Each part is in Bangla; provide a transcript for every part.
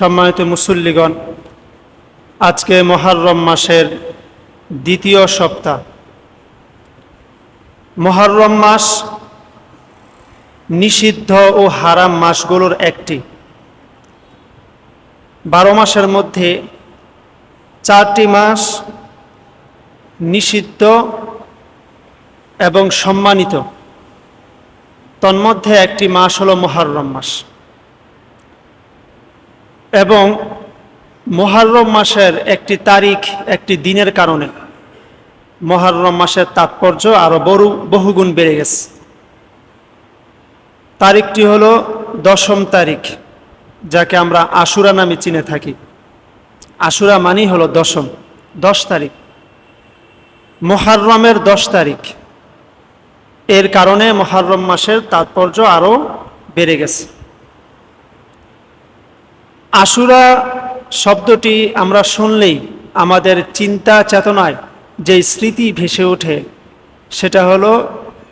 সম্মানিত মুসল্লিগণ, আজকে মহারম মাসের দ্বিতীয় সপ্তাহ। মহারম মাস নিষিদ্ধ ও হারাম মাসগুলোর একটি। বারো মাসের মধ্যে চারটি মাস নিষিদ্ধ এবং সম্মানিত। তন্মধ্যে একটি মাস হলো মহারম মাস। এবং মহারম মাসের একটি তারিখ, একটি দিনের কারণে মহারম মাসের তাৎপর্য আরও বড় বহুগুণ বেড়ে গেছে। তারিখটি হলো দশম তারিখ, যাকে আমরা আশুরা নামে চিনে থাকি। আশুরা মানেই হলো দশম, দশ তারিখ। মহারমের দশ তারিখ, এর কারণে মহারম মাসের তাৎপর্য আরও বেড়ে গেছে। আশুরা শব্দটি আমরা শুনলেই আমাদের চিন্তা চেতনায় যে স্মৃতি ভেসে ওঠে, সেটা হলো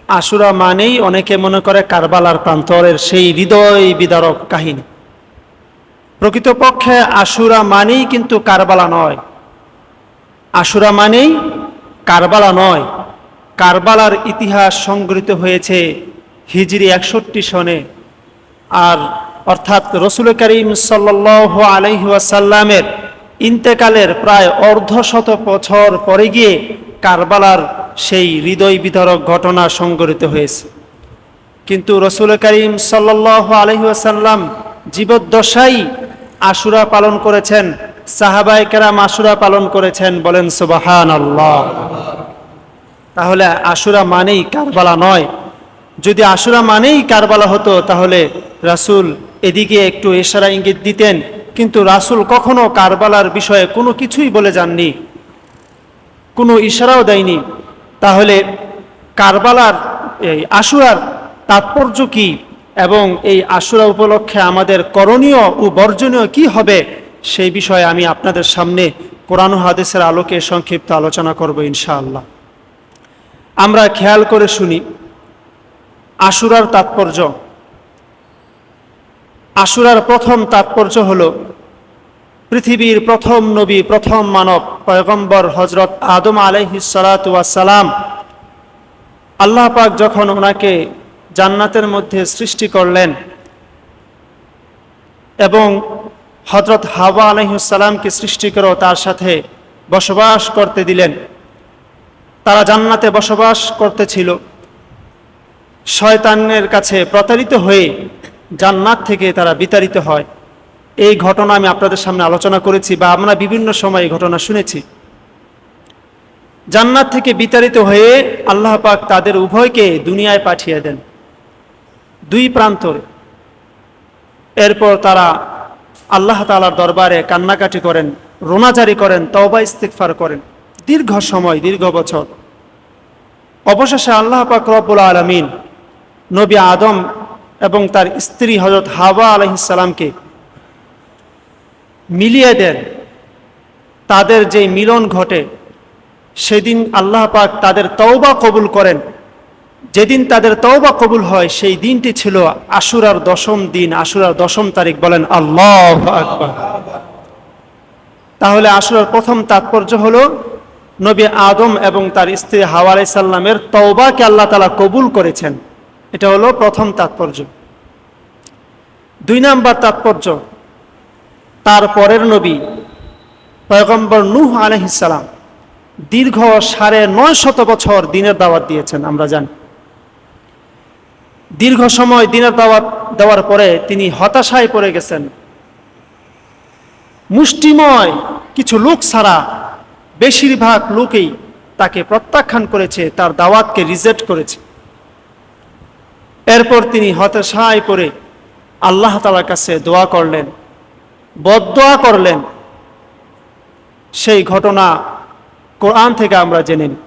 আশুরা মানেই অনেকে মনে করে কারবালার প্রান্তরের সেই হৃদয় বিদারক কাহিনী। প্রকৃতপক্ষে আশুরা মানেই কিন্তু কারবালা নয়। আশুরা মানেই কারবালা নয়। কারবালার ইতিহাস সংগৃহীত হয়েছে হিজরি একষট্টি সনে। আর অর্থাৎ রসুল করিম সাল্লাহ আলহিহাসাল্লামের ইন্তেকালের প্রায় অর্ধশত বছর পরে গিয়ে কারবালার সেই হৃদয় বিতরক ঘটনা সংগঠিত হয়েছে। কিন্তু রসুল করিম সাল্লাহ আলহিহাসাল্লাম জীবদ্দশাই আশুরা পালন করেছেন সাহাবাই কেরাম আশুরা পালন করেছেন বলেন সুবাহান আল্লাহ তাহলে আশুরা মানেই কারবালা নয়। যদি আশুরা মানেই কারবালা হতো তাহলে রাসুল এদিকে একটু ইশারা ইঙ্গিত দিতেন, কিন্তু রাসুল কখনো কারবালার বিষয়ে কোনো কিছুই বলে যাননি। কোনো ইশারাও দেয়নি। তাহলে কারবালার, এই আশুরার তাৎপর্য কি? এবং এই আশুরা উপলক্ষে আমাদের করণীয় ও বর্জনীয় কি হবে? সেই বিষয়ে আমি আপনাদের সামনে কোরআন হাদিসের আলোকে সংক্ষিপ্ত আলোচনা করব ইনশাআল্লাহ। আমরা খেয়াল করে শুনি, আশুরার তাৎপর্য আশুরার প্রথম তাৎপর্য হল, পৃথিবীর প্রথম নবী, প্রথম মানব, পয়গম্বর হজরত আদম আলহিসালাম আল্লাহ পাক যখন ওনাকে জান্নাতের মধ্যে সৃষ্টি করলেন এবং হজরত হাওয়া আলহিসাল্লামকে সৃষ্টি করে তার সাথে বসবাস করতে দিলেন, তারা জান্নাতে বসবাস করতেছিল, শয়তানের কাছে প্রতারিত হয়ে জান্নাত থেকে তারা বিতাড়িত হয়। এই ঘটনা আমি আপনাদের সামনে আলোচনা করেছি বা আমরা বিভিন্ন সময় এই ঘটনা শুনেছি। জান্নাত থেকে বিতাড়িত হয়ে আল্লাহ পাক তাদের উভয়কে দুনিয়ায় পাঠিয়ে দেন। দুই প্রান্তরে। এরপর তারা আল্লাহ তালার দরবারে কান্নাকাটি করেন, রোনাজারি করেন, তওবা ইস্তিকফার করেন। দীর্ঘ সময়, দীর্ঘ বছর। অবশেষে আল্লাহ পাক রব্বুল আলমিন নবী আদম এবং তার স্ত্রী হজরত হাওয়া আলহিসাল্লামকে মিলিয়ে দেন। তাদের যে মিলন ঘটে, সেদিন আল্লাহ পাক তাদের তওবা কবুল করেন। যেদিন তাদের তওবা কবুল হয়, সেই দিনটি ছিল আশুরার দশম দিন। আশুরার দশম তারিখ বলেন আল্লাহ তাহলে আশুরার প্রথম তাৎপর্য হলো, নবী আদম এবং তার স্ত্রী হাওয়া আলাইসাল্লামের তওবাকে আল্লাহ তালা কবুল করেছেন। এটা হলো প্রথম তাৎপর্য। দুই নাম্বার তাৎপর্য, তার পরের নবী পয়গম্বর নূহ আলহিসাল্লাম দীর্ঘ সাড়ে নয় শত বছর দিনের দাওয়াত দিয়েছেন, আমরা জানি। দীর্ঘ সময় দিনের দাওয়াত দেওয়ার পরে তিনি হতাশায় পড়ে গেছেন। মুষ্টিময় কিছু লোক ছাড়া বেশিরভাগ লোকেই তাকে প্রত্যাখ্যান করেছে, তার দাওয়াতকে রিজেক্ট করেছে। এরপর তিনি হতাশায় পড়ে আল্লাহ তালার কাছে দোয়া করলেন বদোয়া করলেন। সেই ঘটনা কোরআন থেকে আমরা জেনে নিই।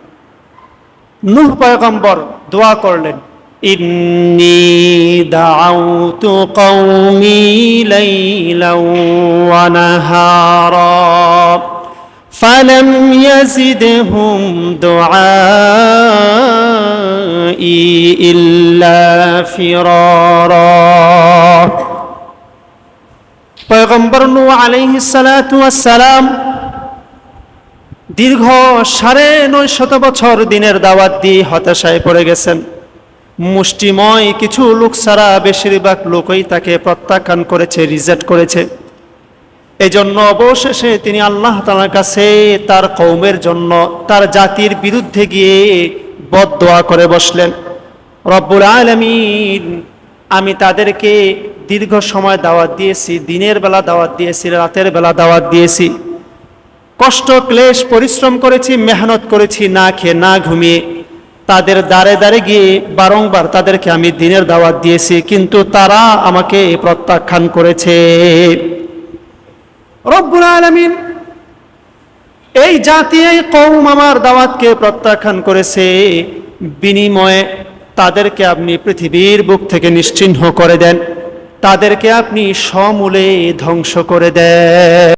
নূহ পয়গম্বর দোয়া করলেন, ইন্নি দাউতু فلم يزدهم دعائي إلا فرارا পয়গম্বর নু আলাইহিস সালাতু সালাম দীর্ঘ সাড়ে নয় শত বছর দিনের দাওয়াত দিয়ে হতাশায় পড়ে গেছেন মুষ্টিময় কিছু লোক ছাড়া বেশিরভাগ লোকই তাকে প্রত্যাখ্যান করেছে রিজেক্ট করেছে এজন্য অবশেষে তিনি আল্লাহ তালার কাছে তার কৌমের জন্য, তার জাতির বিরুদ্ধে গিয়ে বদদোয়া করে বসলেন। রব্বুল আলমিন, আমি তাদেরকে দীর্ঘ সময় দাওয়াত দিয়েছি, দিনের বেলা দাওয়াত দিয়েছি, রাতের বেলা দাওয়াত দিয়েছি। কষ্ট, ক্লেশ, পরিশ্রম করেছি, মেহনত করেছি, না খেয়ে, না ঘুমিয়ে। তাদের দাঁড়ে দাঁড়ে গিয়ে বারংবার তাদেরকে আমি দিনের দাওয়াত দিয়েছি, কিন্তু তারা আমাকে প্রত্যাখ্যান করেছে। রব্বুল আলমিন, এই জাতি, এই কৌম আমার দাওয়াতকে প্রত্যাখ্যান করেছে। বিনিময়ে তাদেরকে আপনি পৃথিবীর বুক থেকে নিশ্চিহ্ন করে দেন। তাদেরকে আপনি সমূলে ধ্বংস করে দেন।